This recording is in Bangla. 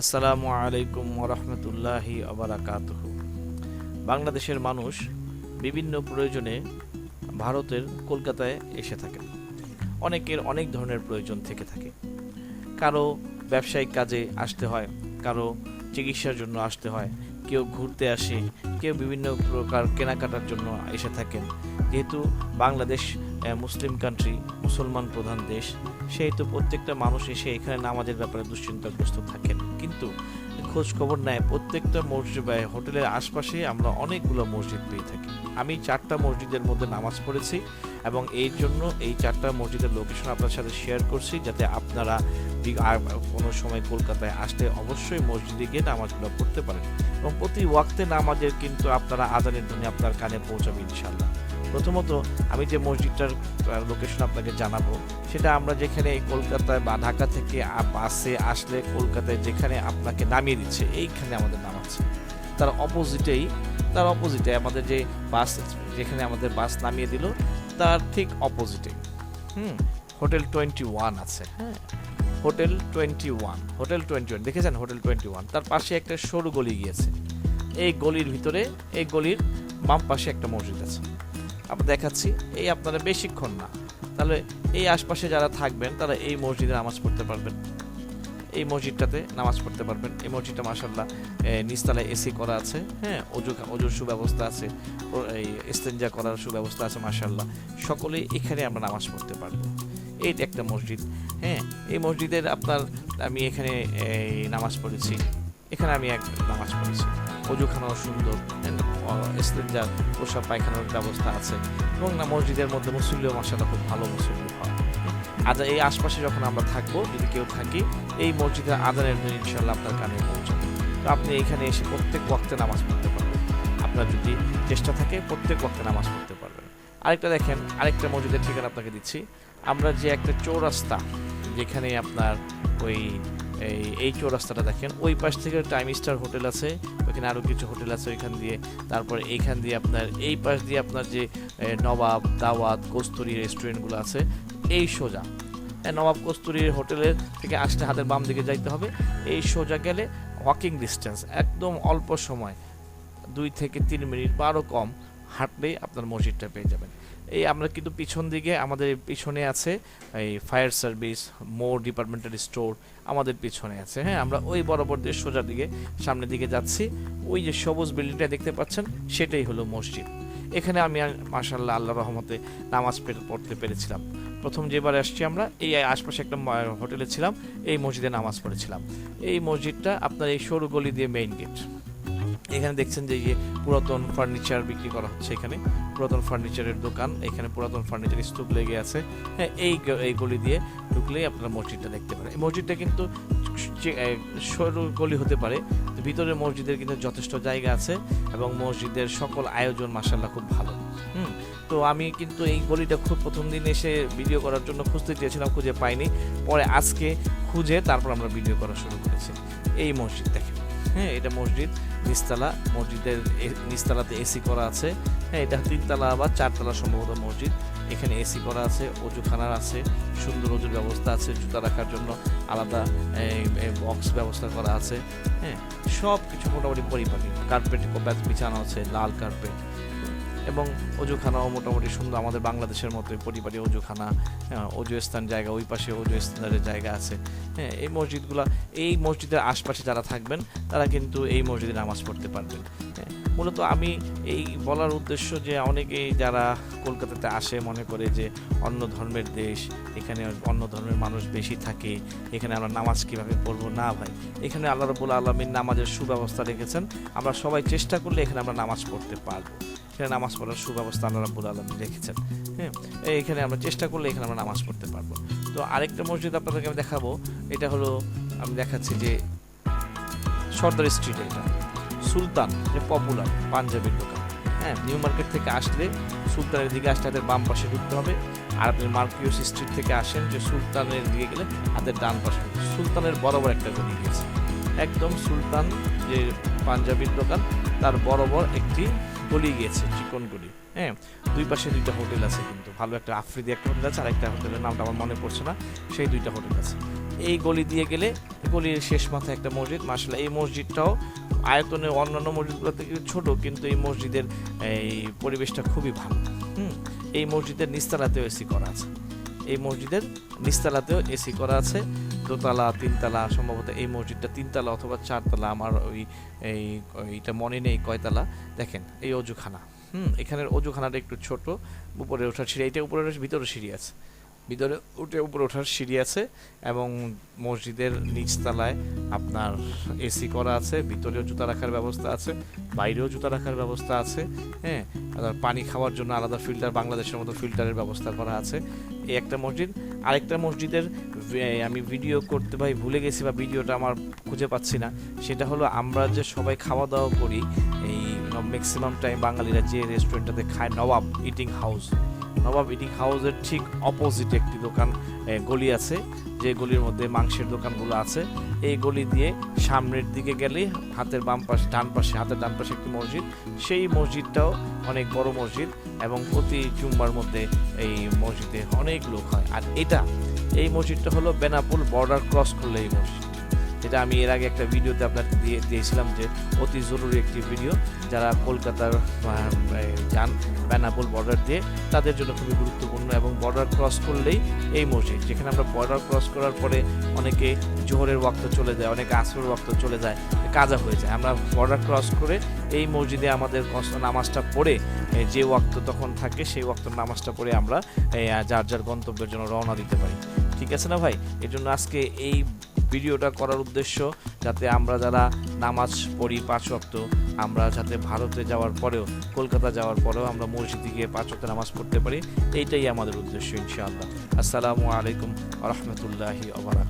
আসসালামু আলাইকুম ওরহমতুল্লাহি আবরাকাত বাংলাদেশের মানুষ বিভিন্ন প্রয়োজনে ভারতের কলকাতায় এসে থাকেন। অনেকের অনেক ধরনের প্রয়োজন থেকে থাকে। কারও ব্যবসায়িক কাজে আসতে হয়, কারও চিকিৎসার জন্য আসতে হয়, কেউ ঘুরতে আসে, কেউ বিভিন্ন প্রকার কেনাকাটার জন্য এসে থাকেন। যেহেতু বাংলাদেশ মুসলিম কান্ট্রি মুসলমান প্রধান দেশ সেহেতু প্রত্যেকটা মানুষ এসে এখানে নামাজের ব্যাপারে দুশ্চিন্তাগ্রস্ত থাকেন। কিন্তু খোঁজ খবর নেয় প্রত্যেকটা মসজিদ বা হোটেলের আশপাশে আমরা অনেকগুলো মসজিদ পেয়ে থাকি। আমি চারটা মসজিদের মধ্যে নামাজ পড়েছি এবং এই জন্য এই চারটা মসজিদের লোকেশন আপনার সাথে শেয়ার করছি যাতে আপনারা কোনো সময় কলকাতায় আসলে অবশ্যই মসজিদে গিয়ে নামাজগুলো পড়তে পারেন। এবং প্রতি ওয়াক্তে নামাজের কিন্তু আপনারা আজানের ধ্বনি আপনার কানে পৌঁছাবে ইনশাল্লাহ প্রথমত আমি যে মসজিদটার লোকেশন আপনাকে জানাব সেটা আমরা যেখানে কলকাতায় বা ঢাকা থেকে বাসে আসলে কলকাতায় যেখানে আপনাকে নামিয়ে দিচ্ছে এইখানে আমাদের নামাচ্ছে তার অপোজিটেই তার অপোজিটে আমাদের যে বাস যেখানে আমাদের বাস নামিয়ে দিল তার ঠিক অপোজিটে হুম হোটেল টোয়েন্টি ওয়ান আছে। হ্যাঁ। Hotel twenty one hotel twenty one দেখেছেন হোটেল টোয়েন্টি ওয়ান? তার পাশে একটা সরু গলি গিয়েছে। এই গলির ভিতরে এই গলির বাম পাশে একটা মসজিদ আছে। আমরা দেখাচ্ছি, এই আপনারা বেশিক্ষণ না। তাহলে এই আশপাশে যারা থাকবেন, তারা এই মসজিদে নামাজ পড়তে পারবেন। এই মসজিদটাতে নামাজ পড়তে পারবেন। এই মসজিদটা মাসাল্লাহ নিচতলায় এসি করা আছে হ্যাঁ অজু অজুর সুব্যবস্থা আছে এই ইস্তেঞ্জা করার সুব্যবস্থা আছে মাসাল্লাহ সকলেই এখানে আমরা নামাজ পড়তে পারব। এই একটা মসজিদ হ্যাঁ এই মসজিদের আপনার আমি এখানে নামাজ পড়েছি। এখানে আমি এক নামাজ পড়েছি। অজুখানাও সুন্দর ইস্তেঞ্জা প্রসাব পায়খানার ব্যবস্থা আছে এবং না মসজিদের মধ্যে মুসল্লিও মাসাল্লাহ খুব ভালো মুসল্লি হয়। আর এই আশপাশে যখন আমরা থাকব, যদি কেউ থাকি, এই মসজিদের আদানের ধ্বনি ইনশাল্লাহ আপনার কানে পৌঁছাবে। তো আপনি এখানে এসে প্রত্যেক ওয়াক্তে নামাজ পড়তে পারবেন। আপনার যদি চেষ্টা থাকে, প্রত্যেক ওয়াক্তে নামাজ পড়তে পারবেন। আরেকটা দেখেন, আরেকটা মসজিদের ঠিকানা আপনাকে দিচ্ছি। আমরা যে একটা চৌরাস্তা, যেখানে আপনার ওই এই এই চৌরাস্তাটা দেখেন। ওই পাশ থেকে টাইম স্টার হোটেল আছে, ওইখানে আরও কিছু হোটেল আছে ওইখান দিয়ে। তারপর এইখান দিয়ে আপনার, এই পাশ দিয়ে আপনার যে নবাব, দাওয়াত, কস্তুরি রেস্টুরেন্টগুলো আছে, এই সোজা। নবাব কস্তুরির হোটেলের থেকে আসতে হাতের বাম দিকে যাইতে হবে। এই সোজা গেলে ওয়াকিং ডিস্টেন্স একদম অল্প সময়, দুই থেকে তিন মিনিট, বা আরও কম, হাঁটলেই আপনার মসজিদটা পেয়ে যাবেন। এই আমরা কিন্তু পিছন দিকে আমাদের পিছনে আছে এই fire service, more departmental store আমাদের পিছনে আছে। হ্যাঁ আমরা ওই বরাবর দিয়ে সোজা দিকে, সামনের দিকে যাচ্ছি। ওই যে সবুজ বিল্ডিংটা দেখতে পাচ্ছেন, সেটাই হলো মসজিদ। এখানে আমি মাশাল্লাহ আল্লাহ রহমতে নামাজ পড়তে পেরেছিলাম। প্রথম যেবার আসছি আমরা, এই আশপাশে একটা হোটেলে ছিলাম, এই মসজিদে নামাজ পড়েছিলাম। এই মসজিদটা আপনার এই সরু গলি দিয়ে মেইন গেট এখানে দেখছেন যে এই পুরাতন ফার্নিচার বিক্রি করা হচ্ছে এখানে। পুরাতন ফার্নিচারের দোকান, এখানে পুরাতন ফার্নিচার স্তূপ লেগে আছে। হ্যাঁ এই এই গলি দিয়ে ঢুকলেই আপনারা মসজিদটা দেখতে পারেন। এই মসজিদটা কিন্তু সরু গলি হতে পারে ভিতরে মসজিদের কিন্তু যথেষ্ট জায়গা আছে এবং মসজিদের সকল আয়োজন মাসাল্লাহ খুব ভালো। হুম, তো আমি কিন্তু এই গলিটা খুব প্রথম দিন এসে ভিডিও করার জন্য খুঁজতে চেয়েছিলাম, খুঁজে পাইনি। পরে আজকে খুঁজে তারপর আমরা ভিডিও করা শুরু করেছি। এই মসজিদ দেখেন। হ্যাঁ এটা মসজিদ, নিচতলা, মসজিদের নিচতলাতে এসি করা আছে। হ্যাঁ এটা তিনতলা বা চারতলা সম্ভবত মসজিদ। এখানে এসি করা আছে, অজুখানার আছে, সুন্দর অজুর ব্যবস্থা আছে, জুতা রাখার জন্য আলাদা বক্স ব্যবস্থা করা আছে। হ্যাঁ সব কিছু মোটামুটি পরিপাটি। কার্পেট বিছানো আছে, লাল কার্পেট। এবং অজুখানাও মোটামুটি সুন্দর। আমাদের বাংলাদেশের মতোই পরিবারে অজুখানা হ্যাঁ, অজু স্থান জায়গা ওই পাশে অজু স্থানের জায়গা আছে। হ্যাঁ এই মসজিদগুলো এই মসজিদের আশপাশে যারা থাকবেন তারা কিন্তু এই মসজিদে নামাজ পড়তে পারবেন। হ্যাঁ, মূলত আমি এই বলার উদ্দেশ্য যে অনেকেই যারা কলকাতাতে আসে মনে করে যে অন্য ধর্মের দেশ, এখানে অন্য ধর্মের মানুষ বেশি থাকে, এখানে আমরা নামাজ কীভাবে পড়ব? না ভাই, এখানে আল্লাহ রবুল আলমীর নামাজের সুব্যবস্থা রেখেছেন। আমরা সবাই চেষ্টা করলে এখানে আমরা নামাজ পড়তে পারব। এখানে নামাজ পড়ার সুব্যবস্থা আল্লাহ রাব্বুল আলমী রেখেছেন। হ্যাঁ এখানে আমরা চেষ্টা করলে এখানে আমরা নামাজ পড়তে পারব। তো আরেকটা মসজিদ আপনাদেরকে আমি দেখাবো। এটা হলো, আমি দেখাচ্ছি যে সর্দার স্ট্রিট এটা। সুলতান, যে পপুলার পাঞ্জাবির দোকান। হ্যাঁ নিউ মার্কেট থেকে আসলে সুলতানের দিকে আসলে হাতের বাম পাশে ঢুকতে হবে। আর আপনি মার্কিউস স্ট্রিট থেকে আসেন, যে সুলতানের দিকে গেলে হাতের ডান পাশে সুলতানের বরাবর একটা গলি গেছে। একদম সুলতান, যে পাঞ্জাবির দোকান, তার বরাবর একটি গলি গিয়েছে চিকন গলি। হ্যাঁ দুই পাশে দুইটা হোটেল আছে কিন্তু। ভালো একটা আফ্রিদি একটা হোটেল আছে আর একটা হোটেলের নামটা আমার মনে পড়ছে না, সেই দুইটা হোটেল আছে। এই গলি দিয়ে গেলে গলির শেষ মাথায় একটা মসজিদ। মাসাল্লাহ এই মসজিদটাও আয়তনে অন্যান্য মসজিদগুলো থেকে ছোট, কিন্তু এই মসজিদের, এই পরিবেশটা খুবই ভালো। হুম, এই মসজিদের নিস্তালাতেও এসি করা আছে। এই মসজিদের নিস্তালাতেও এসি করা আছে। দোতলা, তিনতলা, সম্ভবত এই মসজিদটা তিনতলা অথবা চারতলা, আমার ওই, এই, এইটা মনে নেই কয়তলা। দেখেন, এই অজুখানা। হুম, এখানের অজুখানাটা একটু ছোট, উপরে ওঠার সিঁড়ি এটা উপরে ভিতরে সিঁড়ি আছে। ভিতরে উঠে উপরে ওঠার সিঁড়ি আছে এবং মসজিদের নিচতলায় আপনার এসি করা আছে, ভিতরেও জুতা রাখার ব্যবস্থা আছে, বাইরেও জুতা রাখার ব্যবস্থা আছে হ্যাঁ? পানি খাওয়ার জন্য আলাদা ফিল্টার, বাংলাদেশের মতো ফিল্টারের ব্যবস্থা করা আছে এই একটা মসজিদ। আরেকটা মসজিদের আমি ভিডিও করতে ভাই ভুলে গেছি বা ভিডিওটা আমার খুঁজে পাচ্ছি না। সেটা হলো আমরা যে সবাই খাওয়া দাওয়া করি, এই ম্যাক্সিমাম টাইম বাঙালিরা যে রেস্টুরেন্টটাতে খায়, Nawab eating house Nawab eating হাউসের ঠিক অপোজিট একটি দোকান গলি আছে, যে গলির মধ্যে মাংসের দোকানগুলো আছে। এই গলি দিয়ে সামনের দিকে গেলে হাতের বাম পাশে, ডান পাশে, হাতের ডান পাশে একটি মসজিদ। সেই মসজিদটাও অনেক বড় মসজিদ এবং প্রতি জুম্মার মধ্যে এই মসজিদে অনেক লোক হয়। আর এটা, এই মসজিদটা হলো বেনাপুল বর্ডার ক্রস করলে এই মসজিদ। যেটা আমি এর আগে একটা ভিডিওতে আপনাকে দিয়ে দিয়েছিলাম যে অতি জরুরি একটি ভিডিও, যারা কলকাতার যান বেনাপুল বর্ডার দিয়ে, তাদের জন্য খুবই গুরুত্বপূর্ণ এবং বর্ডার ক্রস করলেই এই মসজিদ, যেখানে আমরা বর্ডার ক্রস করার পরে অনেকে জোহরের ওয়াক্ত চলে যায়, অনেকে আসরের ওয়াক্ত চলে যায়, কাজা হয়ে যায়। আমরা বর্ডার ক্রস করে এই মসজিদে আমাদের নামাজটা পড়ে যে ওয়াক্ত তখন থাকে সেই ওয়াক্ত নামাজটা পড়ে আমরা যার যার গন্তব্যের জন্য রওনা দিতে পারি। ঠিক আছে না ভাই? এর জন্য আজকে এই ভিডিওটা করার উদ্দেশ্য যাতে আমরা যারা নামাজ পড়ি পাঁচ ওয়াক্ত, আমরা যাতে ভারতে যাওয়ার পরেও, কলকাতা যাওয়ার পরেও আমরা মসজিদে গিয়ে পাঁচ ওয়াক্ত নামাজ পড়তে পারি, এইটাই আমাদের উদ্দেশ্য ইনশাআল্লাহ। আসসালামু আলাইকুম রহমতুল্লাহি আবরাক